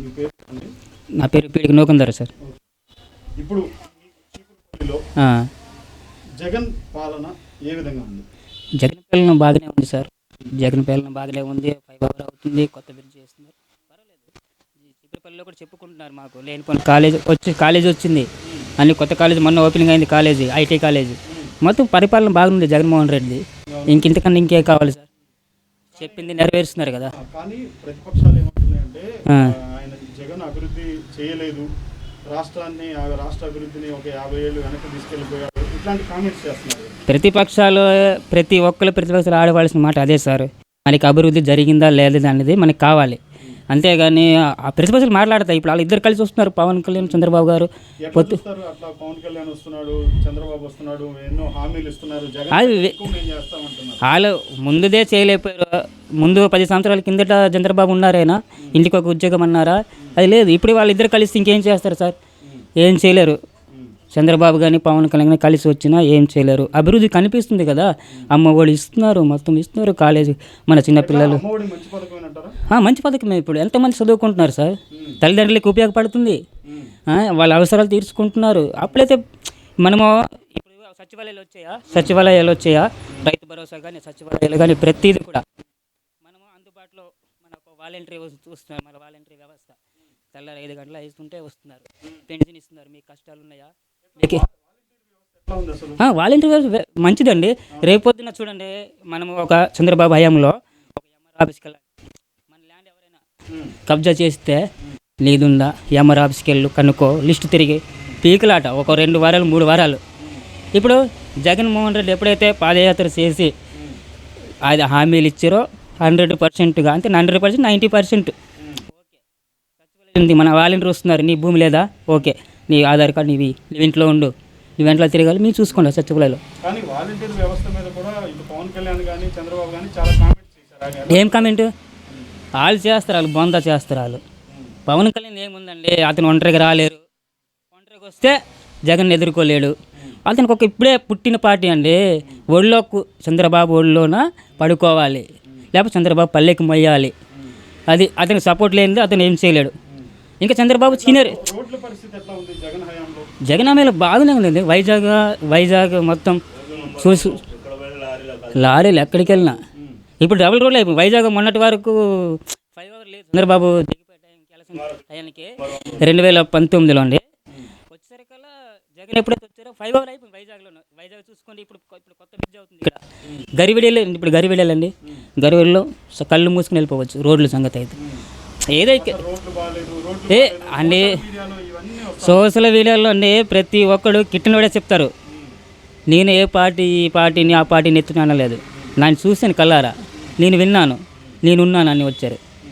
మీ పేరు అండి? నా పేరు పీడికి నూకుందరు సార్. ఇప్పుడు జగన్ పాలన ఏ విధంగా ఉంది? జగన్ పాలన బాగానే ఉంది సార్. జగన్ పాలన బాగానే ఉంది ఫైవ్ అవర్ అవుతుంది కొత్త బ్రిడ్జ్ చేస్తున్నారు పర్వాలేదు. ఈ చిప్పలపల్లిలో కూడా చెప్పుకుంటున్నారు మాకు. లేనిపోయిన కాలేజ్ వచ్చి కాలేజ్ వచ్చింది. అన్ని కొత్త కాలేజ్ మొన్న ఓపెనింగ్ అయింది కాలేజీ ఐటీ కాలేజ్. మొత్తం పరిపాలన బాగుంది జగన్మోహన్ రెడ్డి ఇంకింతకన్నా ఇంకే కావాలి సార్? చెప్పింది నెరవేరుస్తున్నారు కదా. కానీ ప్రతిపక్షాలు ఏమంటున్నాయంటే అభివృద్ధి చేయలేదు. రాష్ట్రాన్ని ఆ రాష్ట్ర అభివృద్ధిని ఒక యాభై ఏళ్ళు వెనక్కి తీసుకెళ్ళిపోయారు. ఇట్లాంటి కామెంట్స్ చేస్తున్నారు. ప్రతిపక్షాలు ప్రతి ఒక్కరు ప్రతిపక్షాలు ఆడవలసిన మాట అదే సార్. మనకి అభివృద్ధి జరిగిందా లేదా అనేది మనకి కావాలి. అంతేగాని ఆ ప్రతిపక్షాలు మాట్లాడతాయి ఇప్పుడు వాళ్ళు ఇద్దరు కలిసి వస్తున్నారు పవన్ కళ్యాణ్ చంద్రబాబు గారు. పొత్తు పవన్ కళ్యాణ్ వస్తున్నాడు చంద్రబాబు వస్తున్నాడు ఎన్నో హామీలు ఇస్తున్నారు వాళ్ళు ముందుదే చేయలేకపోయారు. ముందు పది సంవత్సరాల కిందట చంద్రబాబు ఉన్నారైనా? ఇంటికి ఒక ఉద్యోగం అన్నారా? అది లేదు. ఇప్పుడు వాళ్ళిద్దరు కలిసి ఇంకేం చేస్తారు సార్? ఏం చేయలేరు. చంద్రబాబు కానీ పవన్ కళ్యాణ్ కానీ కలిసి వచ్చినా ఏం చేయలేరు. అభివృద్ధి కనిపిస్తుంది కదా. అమ్మ వాళ్ళు ఇస్తున్నారు మొత్తం ఇస్తున్నారు కాలేజీ. మన చిన్నపిల్లలు మంచి పథకమే ఇప్పుడు. ఎంతమంది చదువుకుంటున్నారు సార్? తల్లిదండ్రులకి ఉపయోగపడుతుంది. వాళ్ళ అవసరాలు తీర్చుకుంటున్నారు. అప్పుడైతే మనము ఇప్పుడు సచివాలయాలు వచ్చాయా? సచివాలయాలు వచ్చాయా? రైతు భరోసా కానీ సచివాలయాలు కానీ ప్రతిదీ కూడా మనము అందుబాటులో మనకు వాలంటరీ చూస్తున్నారు. మన వాలంటరీ వ్యవస్థ. తెల్లారి ఐదు గంటల ఇస్తుంటే వస్తున్నారు. పెన్షన్ ఇస్తున్నారు. మీకు కష్టాలు ఉన్నాయా వాలంటీర్ వ్యవస్థ మంచిదండి. రేపొద్దున చూడండి మనము ఒక చంద్రబాబు హయాంలో ఎంఆర్ ఆఫీస్కి వెళ్ళాలి మన ల్యాండ్ ఎవరైనా కబ్జా చేస్తే నీదుందా? ఎంఆర్ ఆఫీస్కి వెళ్ళు కనుక్కో లిస్ట్ తిరిగి. పీకులాట ఒక రెండు వారాలు మూడు వారాలు. ఇప్పుడు జగన్మోహన్ రెడ్డి ఎప్పుడైతే పాదయాత్ర చేసి అది హామీలు ఇచ్చారో హండ్రెడ్ పర్సెంట్గా అంటే hundred percent ninety percent okay. మన వాలంటీర్ వస్తున్నారు నీ భూమి లేదా? ఓకే. నీ ఆధార్ కార్డు నీవి నీ ఇంట్లో ఉండు. నువ్వు ఇంట్లో తిరగాలి మీరు చూసుకోండి సచివాలయంలో కానీ వాలంటీర్ వ్యవస్థ మీద కూడా ఇటు పవన్ కళ్యాణ్ కానీ చంద్రబాబు కానీ చాలా కామెంట్స్ చేశారు ఆయన ఎలా- ఏం కామెంట్ వాళ్ళు చేస్తారు వాళ్ళు బొంద చేస్తారు వాళ్ళు. పవన్ కళ్యాణ్ ఏముందండి? అతను ఒంటరిగా రాలేరు. ఒంటరిగా వస్తే జగన్ ఎదుర్కోలేడు. అతనికి ఒక ఇప్పుడే పుట్టిన పార్టీ అండి. ఒళ్ళో చంద్రబాబు ఒళ్ళోన పడుకోవాలి. లేకపోతే చంద్రబాబు పల్లెకి మొయ్యాలి. అది అతనికి సపోర్ట్ లేనిది అతను ఏం చేయలేడు. ఇంకా చంద్రబాబు సీనియర్. జగన్ ఆమెలో బాగానే ఉందండి. వైజాగ్ వైజాగ్ మొత్తం చూసి లారీలు ఎక్కడికి వెళ్ళినా. ఇప్పుడు డబుల్ రోడ్లు అయిపోయి వైజాగ్ మొన్నటి వరకు ఫైవ్ అవర్ లేదు. చంద్రబాబు టైంకి రెండు వేల పంతొమ్మిదిలో అండి. వచ్చేసరికల్లా జగన్ ఎప్పుడైతే వచ్చారో ఫైవ్ అవర్ అయిపోయింది వైజాగ్లో వైజాగ్ చూసుకోండి ఇప్పుడు ఇప్పుడు కొత్త బ్రిడ్జ్ అవుతుంది ఇక్కడ. గరివిడేలు ఇప్పుడు గరివిడేలండి గరివిడలో కళ్ళు మూసుకుని వెళ్ళిపోవచ్చు రోడ్ల సంగతి అయితే. ఏదైతే ఏ అండి సోషల్ మీడియాలో అండి ప్రతి ఒక్కడు కిట్టినోడే చెప్తారు. నేను ఏ పార్టీ ఈ పార్టీని ఆ పార్టీని ఎత్తున అనలేదు. నన్ను చూశాను కల్లారా నేను విన్నాను. నేనున్నాను అని వచ్చారు.